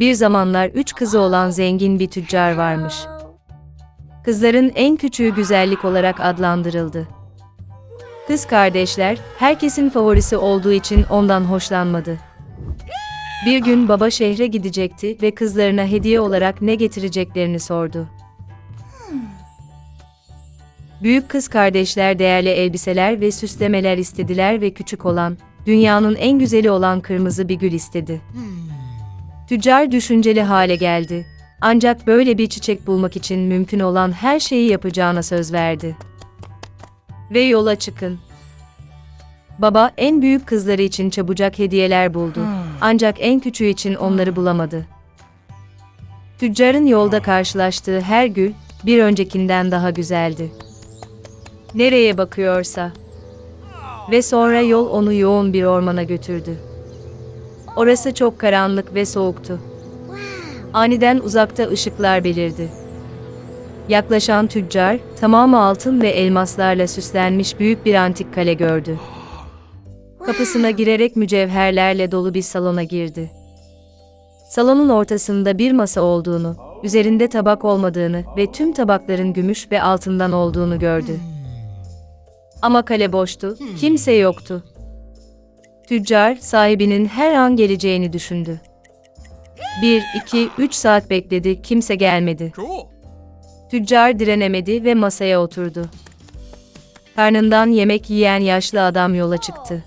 Bir zamanlar üç kızı olan zengin bir tüccar varmış. Kızların en küçüğü güzellik olarak adlandırıldı. Kız kardeşler, herkesin favorisi olduğu için ondan hoşlanmadı. Bir gün baba şehre gidecekti ve kızlarına hediye olarak ne getireceklerini sordu. Büyük kız kardeşler değerli elbiseler ve süslemeler istediler ve küçük olan, dünyanın en güzeli olan kırmızı bir gül istedi. Tüccar düşünceli hale geldi. Ancak böyle bir çiçek bulmak için mümkün olan her şeyi yapacağına söz verdi. Ve yola çıkın. Baba en büyük kızları için çabucak hediyeler buldu. Ancak en küçüğü için onları bulamadı. Tüccarın yolda karşılaştığı her gül bir öncekinden daha güzeldi. Nereye bakıyorsa. Ve sonra yol onu yoğun bir ormana götürdü. Orası çok karanlık ve soğuktu. Aniden uzakta ışıklar belirdi. Yaklaşan tüccar, tamamı altın ve elmaslarla süslenmiş büyük bir antik kale gördü. Kapısına girerek mücevherlerle dolu bir salona girdi. Salonun ortasında bir masa olduğunu, üzerinde tabak olmadığını ve tüm tabakların gümüş ve altından olduğunu gördü. Ama kale boştu, kimse yoktu. Tüccar, sahibinin her an geleceğini düşündü. Bir, iki, üç saat bekledi, kimse gelmedi. Tüccar direnemedi ve masaya oturdu. Karnından yemek yiyen yaşlı adam yola çıktı.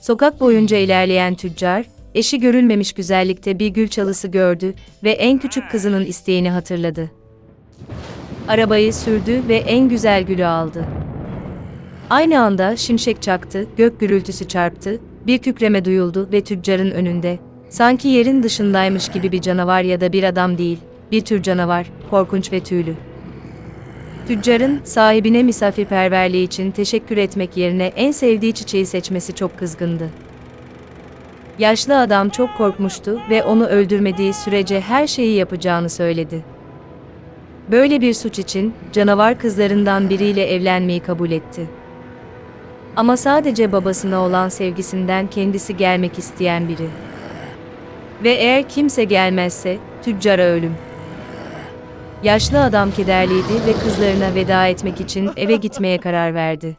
Sokak boyunca ilerleyen tüccar, eşi görülmemiş güzellikte bir gül çalısı gördü ve en küçük kızının isteğini hatırladı. Arabayı sürdü ve en güzel gülü aldı. Aynı anda şimşek çaktı, gök gürültüsü çarptı, bir kükreme duyuldu ve tüccarın önünde, sanki yerin dışındaymış gibi bir canavar ya da bir adam değil, bir tür canavar, korkunç ve tüylü. Tüccarın sahibine misafirperverliği için teşekkür etmek yerine en sevdiği çiçeği seçmesi çok kızgındı. Yaşlı adam çok korkmuştu ve onu öldürmediği sürece her şeyi yapacağını söyledi. Böyle bir suç için canavar kızlarından biriyle evlenmeyi kabul etti. Ama sadece babasına olan sevgisinden kendisi gelmek isteyen biri. Ve eğer kimse gelmezse tüccara ölüm. Yaşlı adam kederliydi ve kızlarına veda etmek için eve gitmeye karar verdi.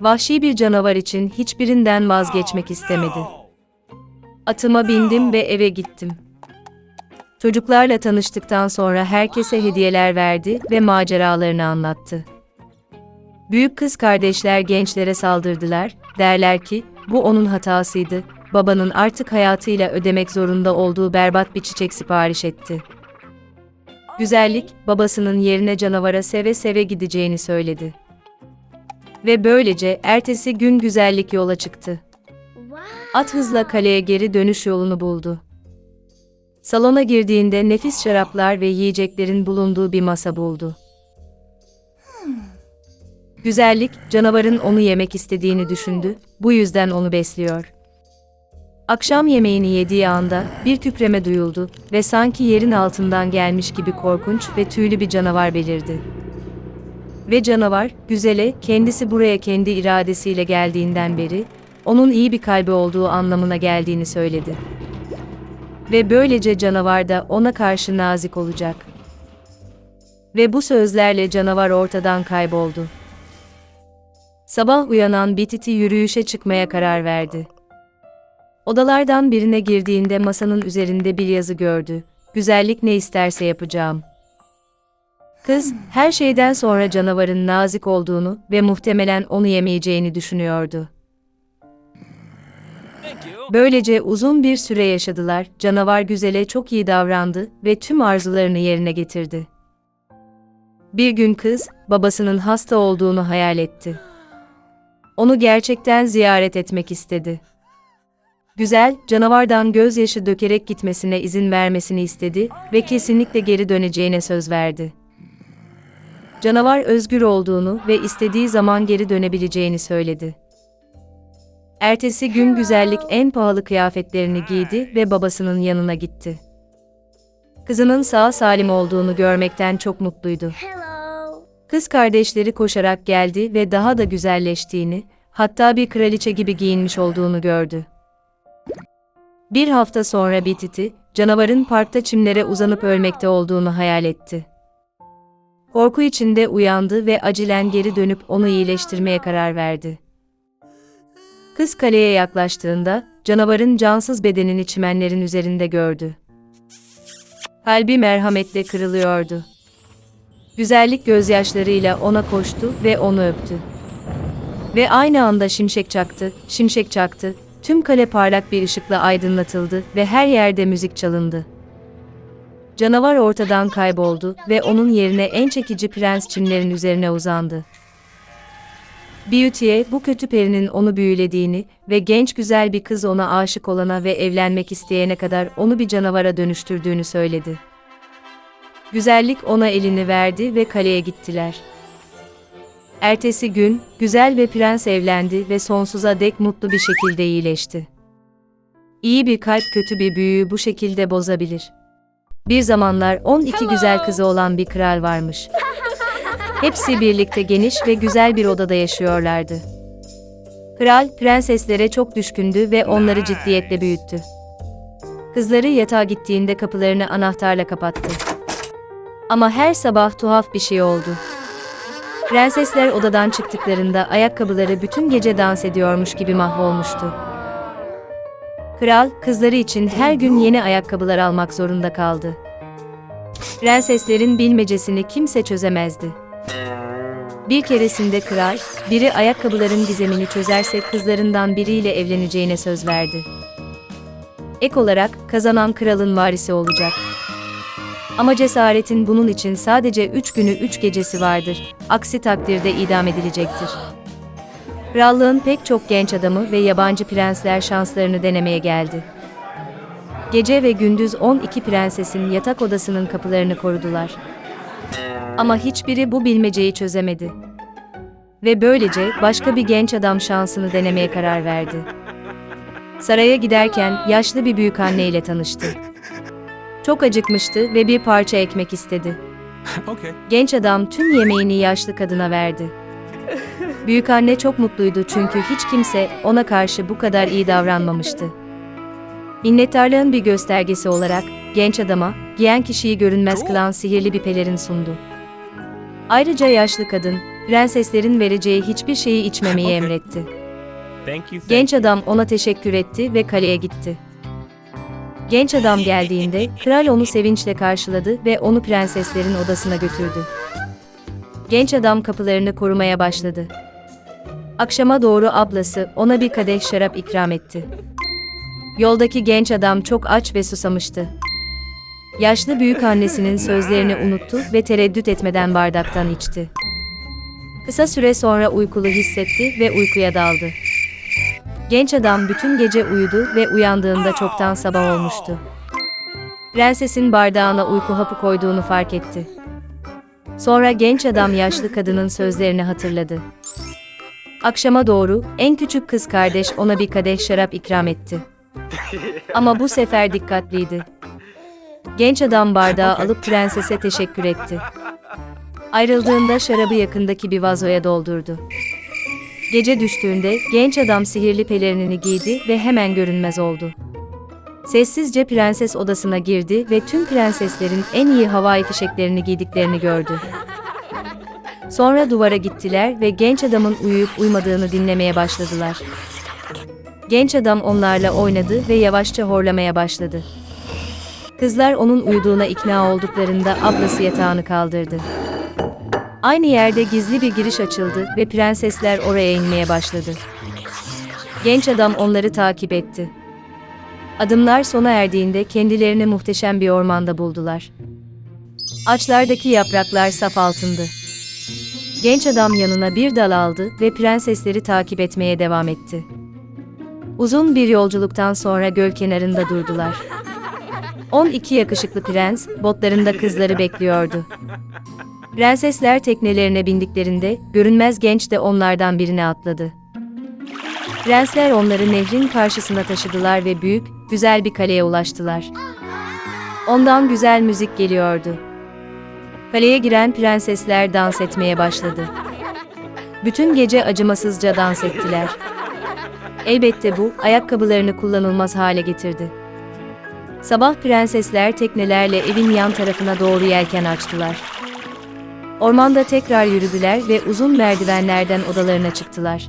Vahşi bir canavar için hiçbirinden vazgeçmek istemedi. Atıma bindim ve eve gittim. Çocuklarla tanıştıktan sonra herkese hediyeler verdi ve maceralarını anlattı. Büyük kız kardeşler gençlere saldırdılar, derler ki, bu onun hatasıydı, babanın artık hayatıyla ödemek zorunda olduğu berbat bir çiçek sipariş etti. Güzellik, babasının yerine canavara seve seve gideceğini söyledi. Ve böylece ertesi gün güzellik yola çıktı. At hızla kaleye geri dönüş yolunu buldu. Salona girdiğinde nefis şaraplar ve yiyeceklerin bulunduğu bir masa buldu. Güzellik, canavarın onu yemek istediğini düşündü, bu yüzden onu besliyor. Akşam yemeğini yediği anda bir kükreme duyuldu ve sanki yerin altından gelmiş gibi korkunç ve tüylü bir canavar belirdi. Ve canavar, güzele, kendisi buraya kendi iradesiyle geldiğinden beri, onun iyi bir kalbi olduğu anlamına geldiğini söyledi. Ve böylece canavar da ona karşı nazik olacak. Ve bu sözlerle canavar ortadan kayboldu. Sabah uyanan Bititi yürüyüşe çıkmaya karar verdi. Odalardan birine girdiğinde masanın üzerinde bir yazı gördü. Güzellik ne isterse yapacağım. Kız, her şeyden sonra canavarın nazik olduğunu ve muhtemelen onu yemeyeceğini düşünüyordu. Böylece uzun bir süre yaşadılar, canavar güzele çok iyi davrandı ve tüm arzularını yerine getirdi. Bir gün kız, babasının hasta olduğunu hayal etti. Onu gerçekten ziyaret etmek istedi. Güzel, canavardan gözyaşı dökerek gitmesine izin vermesini istedi ve kesinlikle geri döneceğine söz verdi. Canavar özgür olduğunu ve istediği zaman geri dönebileceğini söyledi. Ertesi gün güzellik en pahalı kıyafetlerini giydi ve babasının yanına gitti. Kızının sağ salim olduğunu görmekten çok mutluydu. Kız kardeşleri koşarak geldi ve daha da güzelleştiğini, hatta bir kraliçe gibi giyinmiş olduğunu gördü. Bir hafta sonra Bititi, canavarın parkta çimlere uzanıp ölmekte olduğunu hayal etti. Korku içinde uyandı ve acilen geri dönüp onu iyileştirmeye karar verdi. Kız kaleye yaklaştığında, canavarın cansız bedenini çimenlerin üzerinde gördü. Kalbi merhametle kırılıyordu. Güzellik gözyaşlarıyla ona koştu ve onu öptü. Ve aynı anda şimşek çaktı, şimşek çaktı, tüm kale parlak bir ışıkla aydınlatıldı ve her yerde müzik çalındı. Canavar ortadan kayboldu ve onun yerine en çekici prens çimlerin üzerine uzandı. Beauty'ye bu kötü perinin onu büyülediğini ve genç güzel bir kız ona aşık olana ve evlenmek isteyene kadar onu bir canavara dönüştürdüğünü söyledi. Güzellik ona elini verdi ve kaleye gittiler. Ertesi gün, güzel ve prens evlendi ve sonsuza dek mutlu bir şekilde iyileşti. İyi bir kalp kötü bir büyüyü bu şekilde bozabilir. Bir zamanlar 12 güzel kızı olan bir kral varmış. Hepsi birlikte geniş ve güzel bir odada yaşıyorlardı. Kral, prenseslere çok düşkündü ve onları ciddiyetle büyüttü. Kızları yatağa gittiğinde kapılarını anahtarla kapattı. Ama her sabah tuhaf bir şey oldu. Prensesler odadan çıktıklarında ayakkabıları bütün gece dans ediyormuş gibi mahvolmuştu. Kral, kızları için her gün yeni ayakkabılar almak zorunda kaldı. Prenseslerin bilmecesini kimse çözemezdi. Bir keresinde kral, biri ayakkabıların gizemini çözerse kızlarından biriyle evleneceğine söz verdi. Ek olarak, kazanan kralın varisi olacak. Ama cesaretin bunun için sadece üç günü üç gecesi vardır, aksi takdirde idam edilecektir. Krallığın pek çok genç adamı ve yabancı prensler şanslarını denemeye geldi. Gece ve gündüz 12 prensesin yatak odasının kapılarını korudular. Ama hiçbiri bu bilmeceyi çözemedi. Ve böylece başka bir genç adam şansını denemeye karar verdi. Saraya giderken yaşlı bir büyükanne ile tanıştı. Çok acıkmıştı ve bir parça ekmek istedi. Genç adam tüm yemeğini yaşlı kadına verdi. Büyükanne çok mutluydu çünkü hiç kimse ona karşı bu kadar iyi davranmamıştı. Minnettarlığın bir göstergesi olarak genç adama giyen kişiyi görünmez kılan sihirli bir pelerin sundu. Ayrıca yaşlı kadın prenseslerin vereceği hiçbir şeyi içmemeyi emretti. Genç adam ona teşekkür etti ve kaleye gitti. Genç adam geldiğinde kral onu sevinçle karşıladı ve onu prenseslerin odasına götürdü. Genç adam kapılarını korumaya başladı. Akşama doğru ablası ona bir kadeh şarap ikram etti. Yoldaki genç adam çok aç ve susamıştı. Yaşlı büyük annesinin sözlerini unuttu ve tereddüt etmeden bardaktan içti. Kısa süre sonra uykulu hissetti ve uykuya daldı. Genç adam bütün gece uyudu ve uyandığında çoktan sabah olmuştu. Prensesin bardağına uyku hapı koyduğunu fark etti. Sonra genç adam yaşlı kadının sözlerini hatırladı. Akşama doğru en küçük kız kardeş ona bir kadeh şarap ikram etti. Ama bu sefer dikkatliydi. Genç adam bardağı alıp prensese teşekkür etti. Ayrıldığında şarabı yakındaki bir vazoya doldurdu. Gece düştüğünde genç adam sihirli pelerinini giydi ve hemen görünmez oldu. Sessizce prenses odasına girdi ve tüm prenseslerin en iyi havai fişeklerini giydiklerini gördü. Sonra duvara gittiler ve genç adamın uyuyup uymadığını dinlemeye başladılar. Genç adam onlarla oynadı ve yavaşça horlamaya başladı. Kızlar onun uyuduğuna ikna olduklarında ablası yatağını kaldırdı. Aynı yerde gizli bir giriş açıldı ve prensesler oraya inmeye başladı. Genç adam onları takip etti. Adımlar sona erdiğinde kendilerini muhteşem bir ormanda buldular. Ağaçlardaki yapraklar saf altındı. Genç adam yanına bir dal aldı ve prensesleri takip etmeye devam etti. Uzun bir yolculuktan sonra göl kenarında durdular. 12 yakışıklı prens, botlarında kızları bekliyordu. Prensesler teknelerine bindiklerinde, görünmez genç de onlardan birine atladı. Prensler onları nehrin karşısına taşıdılar ve büyük, güzel bir kaleye ulaştılar. Ondan güzel müzik geliyordu. Kaleye giren prensesler dans etmeye başladı. Bütün gece acımasızca dans ettiler. Elbette bu, ayakkabılarını kullanılmaz hale getirdi. Sabah prensesler teknelerle evin yan tarafına doğru yelken açtılar. Ormanda tekrar yürüdüler ve uzun merdivenlerden odalarına çıktılar.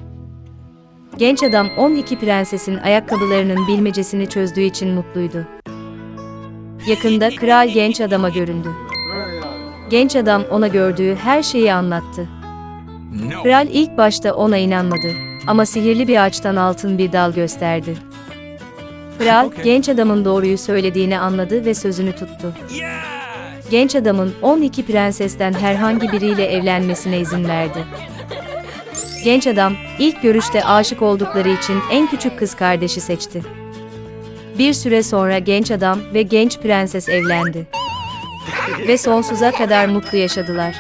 Genç adam 12 prensesin ayakkabılarının bilmecesini çözdüğü için mutluydu. Yakında kral genç adama göründü. Genç adam ona gördüğü her şeyi anlattı. Kral ilk başta ona inanmadı ama sihirli bir ağaçtan altın bir dal gösterdi. Kral genç adamın doğruyu söylediğini anladı ve sözünü tuttu. Genç adamın 12 prensesten herhangi biriyle evlenmesine izin verdi. Genç adam ilk görüşte aşık oldukları için en küçük kız kardeşi seçti. Bir süre sonra genç adam ve genç prenses evlendi. Ve sonsuza kadar mutlu yaşadılar.